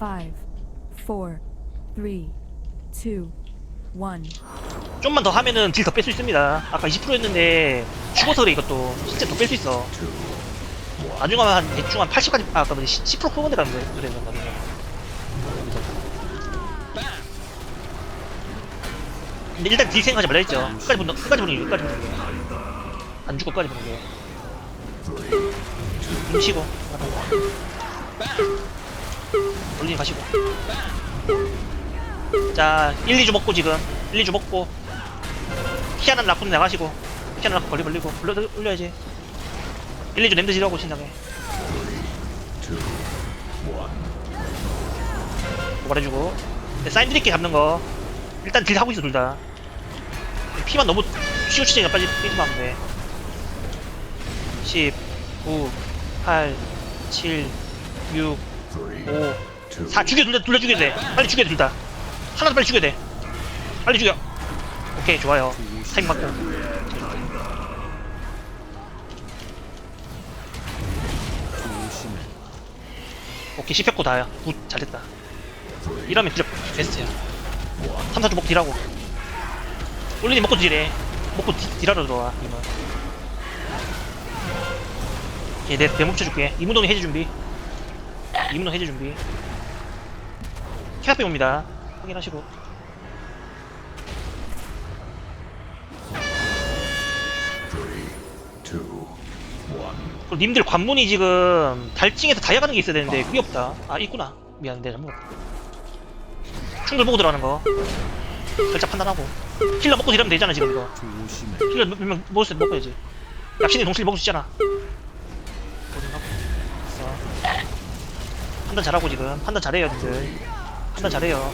Five. 좀만 더 하면은 딜 더 뺄 수 있습니다. 아까 20%였는데 죽어서 그래 이것도 진짜 더뺄 수 있어. 나중에 한 대충 한 80까지 아 아까 10% 뽑은 데 가면 돼. 그래 나중에. 근데 일단 딜 생각하지 말라 했죠. 끝까지 본다. 끝까지 보는 게 끝까지 보는 게. 안 죽고 끝까지 보는 게. 눈 치고. 올리니 가시고. 자, 1, 2주 먹고 지금. 1, 2주 먹고. 희한한 라쿤 나가시고. 희한한 라쿤 걸리 걸리고. 올려, 올려야지. 1, 2주 냄새 지라고 신나게. 말해주고. 근데 사인 드릴게 잡는 거. 일단 딜 하고 있어 둘다. 피만 너무 치우치니까 빨리 뛰지만 하면 돼 10, 9, 8, 7, 6, 5, 4 죽여 둘다 둘다 죽여야 돼. 빨리 죽여야 돼둘다. 하나도 빨리 죽여야 돼. 빨리 죽여. 오케이 좋아요. 타임 맞고 오케이 씹혔고 다야. 굿 잘됐다. 이러면 진짜 베스트야. 3, 4주 먹고 딜하고. 올리니 먹고 딜해. 먹고 딜, 딜하러 들어와 이만. 오케이 내, 내 멈춰줄게. 이문동이 해제 준비 이문동 해제 준비. 캐나빼 옵니다. 확인하시고. 님들 관문이 지금 달징에서 다이아 가는 게 있어야 되는데 그게 없다. 아 있구나. 미안 내가 잘못 충돌 보고 들어가는 거. 살짝 판단하고. 힐러 먹고 딜하면 되잖아 지금 이거. 힐러 몇명 먹을 수 먹어야지. 납신이 동실 먹을 수 있잖아 판단 잘하고 지금. 판단 잘해요 님들 판단 잘해요.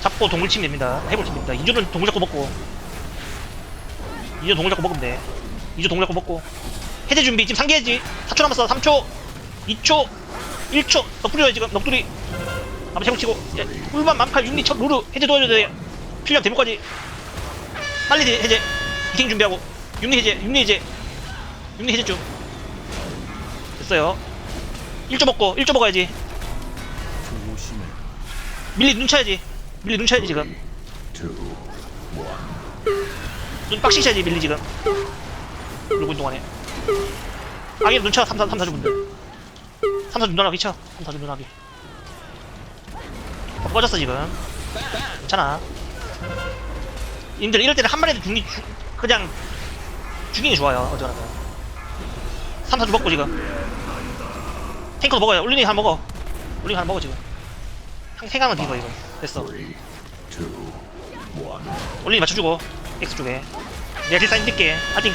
잡고 동굴 치면 됩니다. 해볼 치면 됩니다. 2주는 동굴 잡고 먹고. 2주 동굴 잡고 먹으면 돼. 2주 동굴 잡고 먹고. 해제 준비. 지금 3개지 4초 남았어. 3초 2초 1초. 넋두리요 지금. 넋두리. 아마 세고 치고. 예, 꿀밤 만칼 육리 첫 루루. 해제 도와줘야 돼. 필요한 대목까지. 빨리 해- 해제. 비행 준비하고. 육리 해제 육리 해제. 육리 해제 중. 됐어요 1조 먹고 1조 먹어야지. 밀리 눈 쳐야지. 밀리 눈 쳐야지 지금. 눈 빡시 쳐야지 밀리 지금. 있는 동안에. 아기 눈쳐 3, 4, 3, 4주 분들. 3, 4주 눈하기 쳐. 3, 4주 눈하기. 어, 꺼졌어 지금. 괜찮아. 님들 이럴 때는 한 마리도 죽이 주, 그냥 죽이는 게 좋아요 어쩌라고. 3, 4주 먹고 지금 탱커도 먹어요. 올리니 하나 먹어. 올리니 하나 먹어 지금. 생- 생각은 뒤집어 이거. 됐어. 올리니 맞춰주고 X 쪽에. 내가 딜 사인 뛸게. 하여튼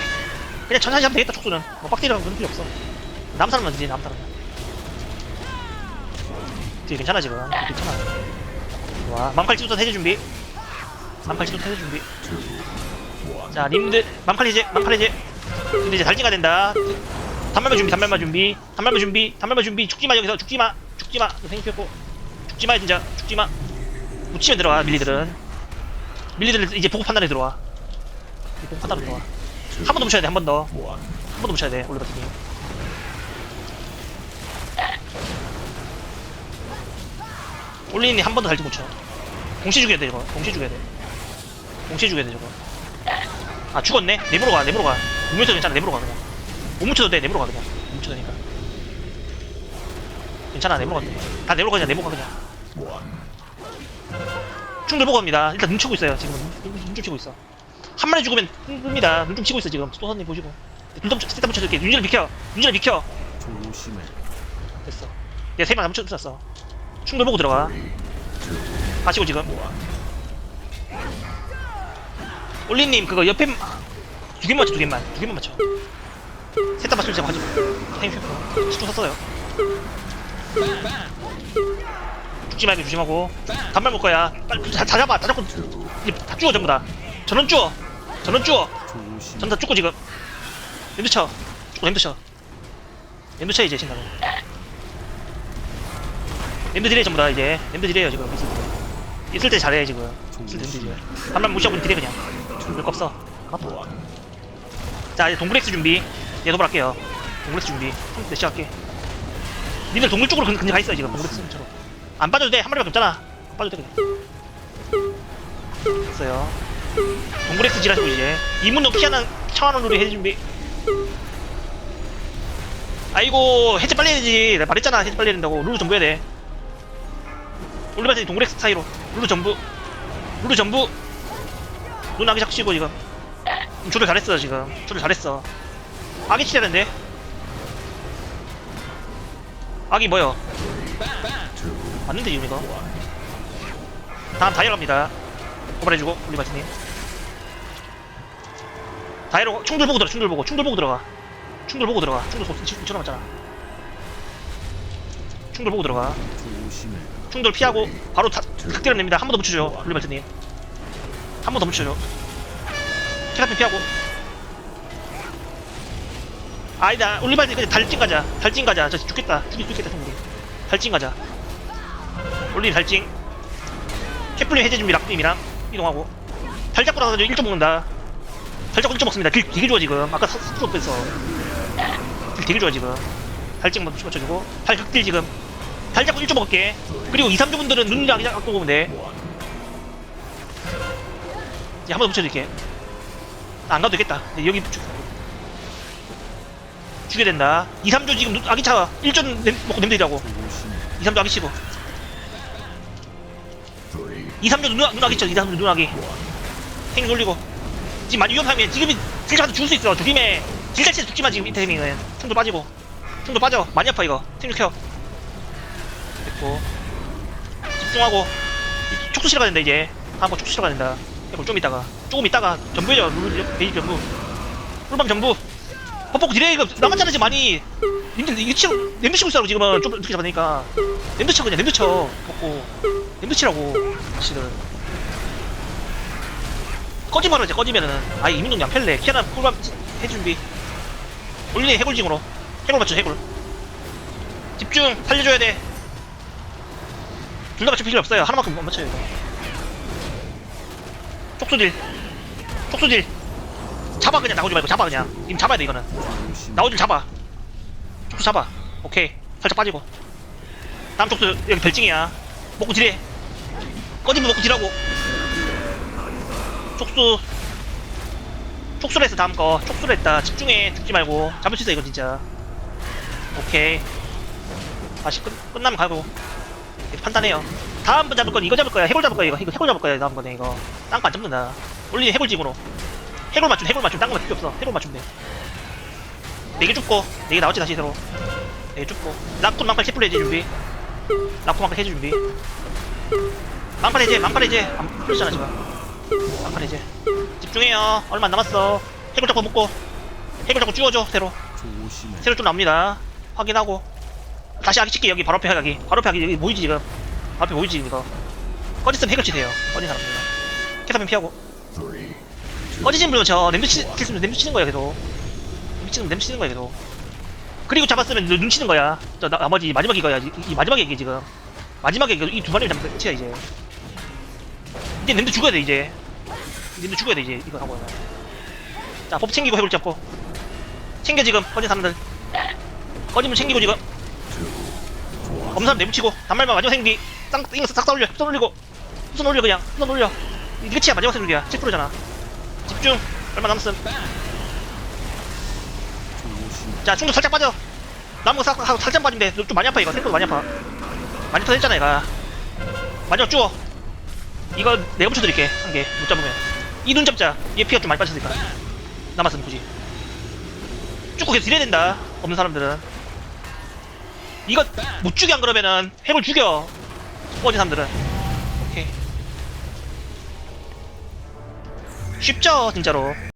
그냥 천천히 하면 되겠다 촉수는. 뭐 빡디랑 그런 필요 없어. 남 사람만 되지 남 사람 뒤에 괜찮아 지금. 괜찮아. 와 맘칼 찌도 해제 준비. 맘칼 찌도 해제 준비. 자 님들 맘칼 해제 맘칼 해제. 근데 이제 달징가 된다 단말마 준비 단말마 준비. 단말마 준비 단말마 준비. 죽지 마 여기서. 죽지 마 죽지 마. 생각했고. 죽지 마 진짜. 죽지마. 묻히면 들어와 밀리들은. 밀리들 이제 보고 판단에 들어와. 보고 판단으로 들어와. 한 번더 묻혀야 돼 한 번 더. 한 번더 묻혀야 돼 올리 같은 경우. 올리니 한 번 더 달지 묻혀 동시에 죽여야 돼 이거. 동시에 죽여야 돼. 동시에 죽여야 돼 저거. 아 죽었네? 내부로 가 내부로 가. 묻혀도 괜찮아 내부로 가 그냥 못 묻혀도 돼. 내부로 가 그냥. 못 묻혀도 되니까. 괜찮아 내부로 가다 내부로 가 그냥. 내부로 가 그냥. 충돌 보고 갑니다. 일단 눈 치고 있어요 지금. 눈좀 치고 있어. 한 마리 죽으면 뜹니다. 눈 좀 치고 있어 지금. 소선님 보시고. 눈좀 세다 붙여줄게. 윤진을 비켜. 윤진을 비켜. 됐어. 얘 세명 다 붙였어. 충돌 보고 들어가. 가시고 지금. 올리님 그거 옆에 두 개만 맞춰 두 개만. 두 개만 맞춰 셋다 맞추면 제가 가지고 타임 쉐프 수초 샀어요. 죽지 말고 조심하고. 단말 먹 거야. 빨리 다, 다 잡아. 다 잡고. 다 죽어 전부 다. 전원 죽어. 전원 죽어. 전다 죽고 지금. 랜드 쳐. 죽고 랜드 쳐. 랜드 쳐 이제 신나고 랜드 딜해 전부 다 이제. 랜드 딜해요 지금. 있을 때. 잘해 지금. 있을 때 랜드 딜해. 단말 무시하고 딜해 그냥. 별거 없어. 자 이제 동굴엑스 준비 얘 도발할게요. 동굴엑스 준비. 네 시작할게. 니들 동굴 쪽으로 근- 근데 가 있어요 지금. 동굴 처럼 안 빠져도 돼한 마리밖에 없잖아. 안 빠져도 돼 그냥. 됐어요. 동굴엑스 지라시고 이제. 이문도 피하는 놀이 해줄 준비. 아이고 해체 빨리 해야지. 내가 말했잖아. 해체 빨리 해야 된다고. 룰루 전부 해야 돼. 올리바지 동굴엑스 사이로. 룰루 전부. 룰루 전부. 눈 아기 자꾸 씌고 지금. 줄을 잘했어 지금. 줄을 잘했어 아기 치야 되는데. 아기 뭐요? 맞는데 지금 이거? 다음 다이어 갑니다. 고발해주고 올리바지님 다이어로 충돌 보고 들어가 충돌 보고. 충돌 보고 들어가. 충돌 보고 들어가. 충돌 속 미쳐 남았잖아. 충돌 보고 들어가. 충돌 피하고 바로 다, 극대로 냅니다. 한 번 더 붙여줘 올리바지님 한 번 더 붙여줘. 테라핀 피하고 아니다 올리바지 그냥 달찐 가자. 달찐 가자. 저 죽겠다. 수 있겠다 성물이 달찐 가자. 올리 달찐. 캐플린 해제 준비 락빔이랑. 이동하고. 달 잡고 나서 1점 먹는다. 달 잡고 1점 먹습니다. 길 되게 좋아 지금. 아까 스스로 뺐어. 길 되게 좋아 지금. 달찐 먼저 맞춰주고. 달 극딜 지금. 달 잡고 1점 먹을게. 그리고 2, 3주 분들은 눈이랑 그냥 갖고 오면 돼. 이제 한번더 붙여줄게. 아, 안 가도 되겠다. 네, 여기 붙여 주게 된다. 2, 3조 지금 눈- 아기차 1전 냄, 먹고 냄들이라고. 2, 3조 아기 치고 2, 3조 눈, 눈 아기쳐 2, 3조 눈 아기. 행 돌리고. 지금 많이 위험하면 지금이 질자한테 죽을 수 있어 조심해 질자치에서 죽지마 지금 이 타이밍은. 총도 빠지고. 총도 빠져. 많이 아파 이거. 탱 켜. 됐고. 집중하고. 이- 촉수 실어가 된다 이제. 다음 거 촉수 실어가 된다. 좀 이따가. 조금 이따가. 전부 해줘 룰 베이지 전부. 꿀밤 전부 헛복 디레이 이거 남았잖아 지금 많이 님들 이거 치고 냄새 치고 있어 지금은. 좀 어떻게 잡아내니까. 냄새 쳐 그냥 냄새 쳐. 먹고. 냄새 치라고 사실은 꺼지 말아 이제 꺼지면은. 아예 이민동 양펠레. 키아나 꿀밤 해 준비. 올리네 해골징으로. 해골 맞춰 해골? 집중 살려줘야 돼. 둘 다 맞출 필요 없어요. 하나만큼 못 맞춰요 이거. 촉수딜. 촉수딜 잡아 그냥. 나오지 말고 잡아 그냥. 님 잡아야 돼 이거는. 나오질 잡아. 촉수 잡아. 오케이. 살짝 빠지고. 다음 촉수 여기 별징이야. 먹고 딜해 꺼지면 먹고 딜하고. 촉수. 촉수를 했어 다음 거. 촉수를 했다. 집중해. 죽지 말고. 잡을 수 있어 이거 진짜. 오케이. 다시 끝, 끝나면 가고. 판단해요. 다음 번 잡을 건 이거 잡을 거야. 해골 잡을 거야 이거. 이거 해골 잡을 거야 다음 번에 이거. 딴거안 잡는다. 올리는 해골집으로 해골 맞춤 해골 맞춤 딴거 필요 없어. 해골 맞춤 돼네개 죽고 네 개 나왔지 다시 새로. 네개 죽고. 락쿤 망팔 채플 해제 준비. 락쿤 망팔 해제 준비. 망팔 해제 망팔 해제. 안 풀렸잖아 지금. 망팔 해제. 집중해요. 얼마 안 남았어. 해골 잡고 묶고. 해골 잡고 쭈어줘 새로. 새로 좀 나옵니다. 확인하고. 다시 아기 칠게 여기 바로 앞에 아기. 바로 앞에 아기. 여기 보이지 지금? 바로 앞에 보이지 이거? 꺼졌으면 해결 치세요. 꺼진 사람들 캐사면 피하고 꺼지진 물론 저 냄새 치, 치면 냄새 치는 거야 계속. 냄새 치는 냄새 치는 거야 계속. 그리고 잡았으면 눈, 눈 치는 거야. 저 나, 나머지 마지막 이거야. 이, 이 마지막에 이게 지금. 마지막에 이두 마리를 잡으면 끝이야 이제. 이제 냄새 죽어야 돼 이제. 냄새 죽어야 돼 이제. 이거 하고. 자법 챙기고 해골 잡고. 챙겨 지금. 꺼진 사람들. 꺼지면 챙기고 지금. 없는 사람 내붙이고. 단말만 마지막 생기 쌍싹 올려. 손 올리고. 손 올려 그냥. 손 올려. 이게 끝이야 마지막 생기야. 7%잖아 집중. 얼마 남았음. 자 충돌 살짝 빠져. 남은 거 싹, 싹- 살짝 빠지면 돼좀 많이 아파 이거. 생각보다 많이 아파. 많이 터졌잖아 얘가. 마지막 주워. 이거 내가 붙여드릴게 한 개. 못 잡으면. 이 눈 잡자. 얘 피가 좀 많이 빠졌으니까. 남았음 굳이. 쭉 계속 딜해야 된다. 없는 사람들은. 이거 못 죽여 안 그러면은. 핵을 죽여. 꺼진 사람들은 쉽죠 진짜로